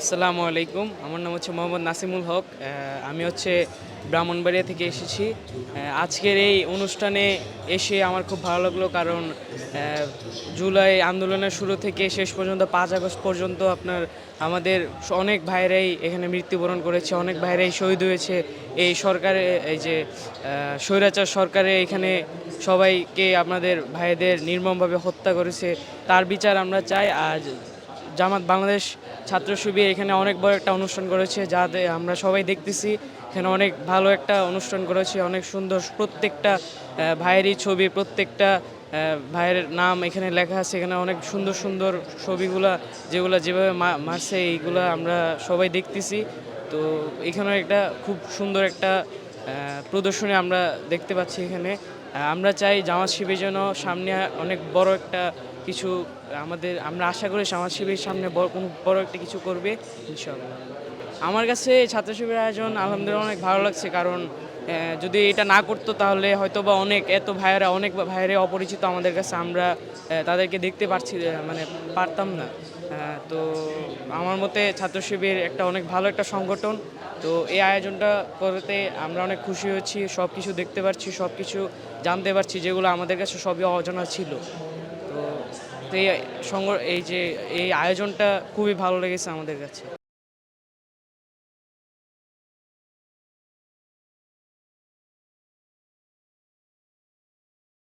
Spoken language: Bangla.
আসসালামু আলাইকুম। আমার নাম হচ্ছে মোহাম্মদ নাসিমুল হক। আমি হচ্ছে ব্রাহ্মণবাড়িয়া থেকে এসেছি। আজকের এই অনুষ্ঠানে এসে আমার খুব ভালো লাগল কারণ জুলাই আন্দোলনের শুরু থেকে শেষ পর্যন্ত, পাঁচ আগস্ট পর্যন্ত আপনার, আমাদের অনেক ভাইরাই এখানে মৃত্যুবরণ করেছে, অনেক ভাইরাই শহীদ হয়েছে। এই সরকারে, এই যে স্বৈরাচার সরকারে এখানে সবাইকে আপনাদের ভাইদের নির্মমভাবে হত্যা করেছে। তার বিচার আমরা চাই। আর জামাত বাংলাদেশ ছাত্র শিবির এখানে অনেক বড় একটা অনুষ্ঠান করেছে, যাতে আমরা সবাই দেখতেছি। এখানে অনেক ভালো একটা অনুষ্ঠান করেছে, অনেক সুন্দর। প্রত্যেকটা ভাইয়েরই ছবি, প্রত্যেকটা ভাইয়ের নাম এখানে লেখা আছে। এখানে অনেক সুন্দর সুন্দর ছবিগুলা, যেগুলো যেভাবে মারছে, এইগুলা আমরা সবাই দেখতেছি। তো এখানে একটা খুব সুন্দর একটা প্রদর্শনী আমরা দেখতে পাচ্ছি এখানে। আমরা চাই জামাত শিবির যেন সামনে অনেক বড় একটা কিছু, আমাদের, আমরা আশা করি সমাজ শিবির সামনে বড় কোনো বড় একটা কিছু করবে আমার কাছে ছাত্র শিবির আয়োজন আলহামদুলিল্লাহ অনেক ভালো লাগছে, কারণ যদি এটা না করতো তাহলে হয়তো বা অনেক, এত ভাইয়েরা, অনেক ভাইয়েরা অপরিচিত আমাদের কাছে আমরা তাদেরকে দেখতে পারছি মানে পারতাম না। তো আমার মতে ছাত্র শিবির একটা অনেক ভালো একটা সংগঠন। তো এই আয়োজনটা করতে আমরা অনেক খুশি হচ্ছি সব কিছু দেখতে পাচ্ছি সব কিছু জানতে পারছি, যেগুলো আমাদের কাছে সবই অজানা ছিল। তো এই এই যে, এই আয়োজনটা খুবই ভালো লেগেছে আমাদের কাছে।